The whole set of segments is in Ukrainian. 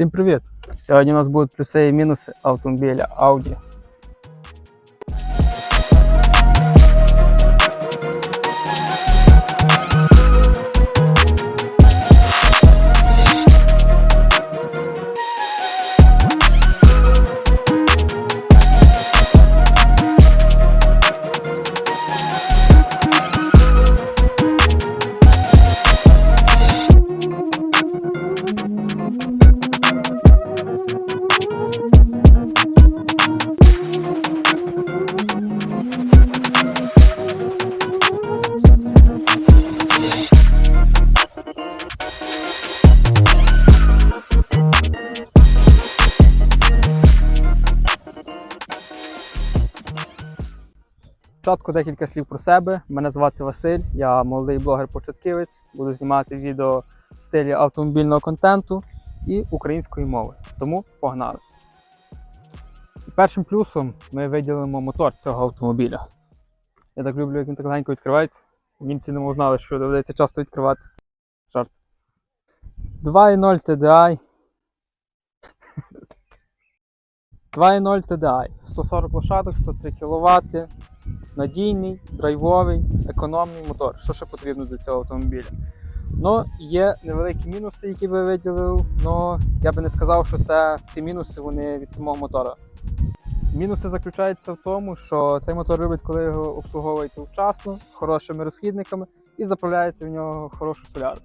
Всім привіт! Сьогодні у нас будуть плюси і мінуси автомобіля Audi. Спочатку декілька слів про себе. Мене звати Василь, я молодий блогер-початківець. Буду знімати відео в стилі автомобільного контенту і української мови. Тому погнали. Першим плюсом ми виділимо мотор цього автомобіля. Я так люблю, як він так легенько відкривається. Німці не знали, що доведеться часто відкривати. Жарт. 2.0 TDI. 2.0 TDI. 140 лошадок, 103 кВт надійний, драйвовий, економний мотор. Що ще потрібно для цього автомобіля? Ну, є невеликі мінуси, які би виділив, але я би не сказав, що це ці мінуси вони від самого мотора. Мінуси заключаються в тому, що цей мотор любить, коли його обслуговуєте вчасно, хорошими розхідниками і заправляєте в нього хорошу соляру.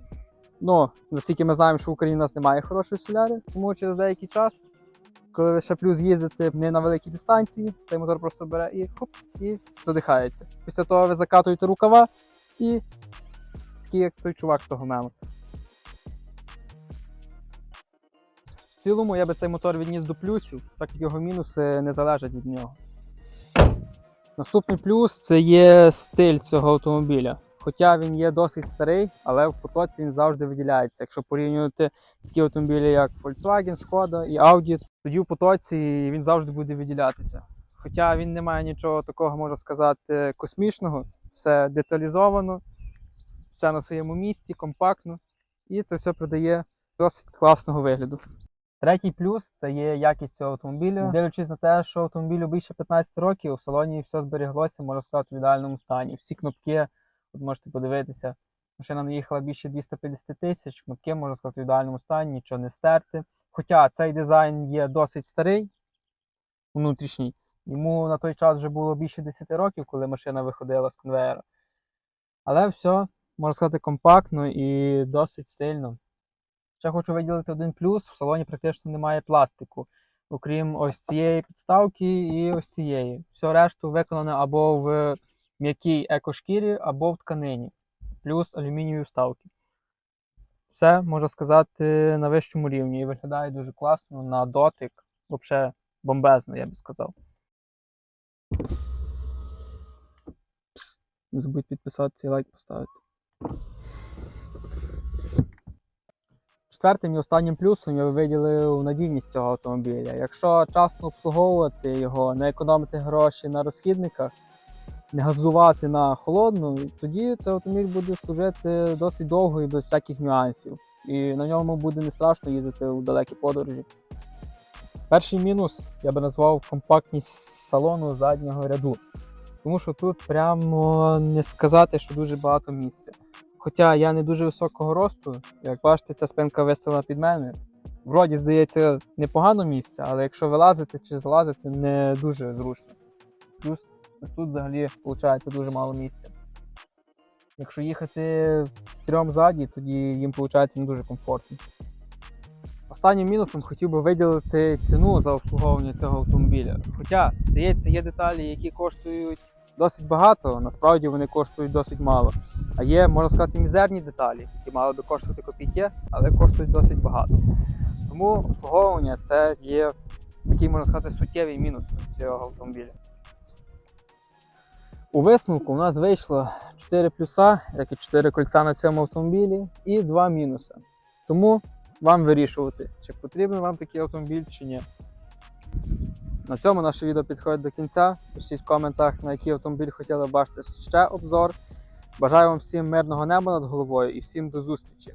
Ну, наскільки ми знаємо, що в Україні у нас немає хорошої соляри, тому через деякий час коли ви ще плюс їздите не на великій дистанції, цей мотор просто бере і хоп, і задихається. Після того ви закатуєте рукава і такий, як той чувак з того мему. В цілому я би цей мотор відніс до плюсів, так як його мінуси не залежать від нього. Наступний плюс це є стиль цього автомобіля. Хоча він є досить старий, але в потоці він завжди виділяється. Якщо порівнювати такі автомобілі, як Volkswagen, Шкода і Audi, тоді в потоці він завжди буде виділятися. Хоча він не має нічого такого, можна сказати, космічного, все деталізовано, все на своєму місці, компактно, і це все придає досить класного вигляду. Третій плюс це є якість цього автомобіля. Дивлячись на те, що автомобілю більше 15 років, у салоні все зберіглося, можна сказати, в ідеальному стані. Всі кнопки, от можете подивитися, машина наїхала більше 250 тисяч, кнопки, можна сказати, в ідеальному стані, нічого не стерти. Хоча цей дизайн є досить старий, внутрішній, йому на той час вже було більше 10 років, коли машина виходила з конвеєра. Але все, можна сказати, компактно і досить стильно. Ще хочу виділити один плюс: в салоні практично немає пластику, окрім ось цієї підставки і ось цієї. Все решту виконане або в м'якій екошкірі, або в тканині, плюс алюмінієві вставки все, можна сказати, на вищому рівні і виглядає дуже класно на дотик. Взагалі бомбезно, я би сказав. Не забудь підписатися і лайк поставити. Четвертим і останнім плюсом я виділив надійність цього автомобіля. Якщо часто обслуговувати його, не економити гроші на розхідниках, не газувати на холодну, тоді цей автомобіль буде служити досить довго і без всяких нюансів. І на ньому буде не страшно їздити у далекі подорожі. Перший мінус я би назвав компактність салону заднього ряду. Тому що тут прямо не сказати, що дуже багато місця. Хоча я не дуже високого росту, як бачите, ця спинка виставлена під мене. Вроді, здається, непогано місце, але якщо вилазити чи залазити, не дуже зручно. Плюс Тут взагалі виходить дуже мало місця. Якщо їхати трьом ззаді, тоді їм виходить не дуже комфортно. Останнім мінусом хотів би виділити ціну за обслуговування цього автомобіля. Хоча, здається, є деталі, які коштують досить багато, насправді вони коштують досить мало. А є, можна сказати, мізерні деталі, які мали би коштувати копійки, але коштують досить багато. Тому обслуговування це є такий, можна сказати, суттєвий мінус цього автомобіля. У висновку у нас вийшло 4 плюса, як і 4 кольця на цьому автомобілі, і 2 мінуси. Тому вам вирішувати, чи потрібен вам такий автомобіль, чи ні. На цьому наше відео підходить до кінця. Пишіть в коментах, на який автомобіль хотіли бачити ще обзор. Бажаю вам всім мирного неба над головою і всім до зустрічі!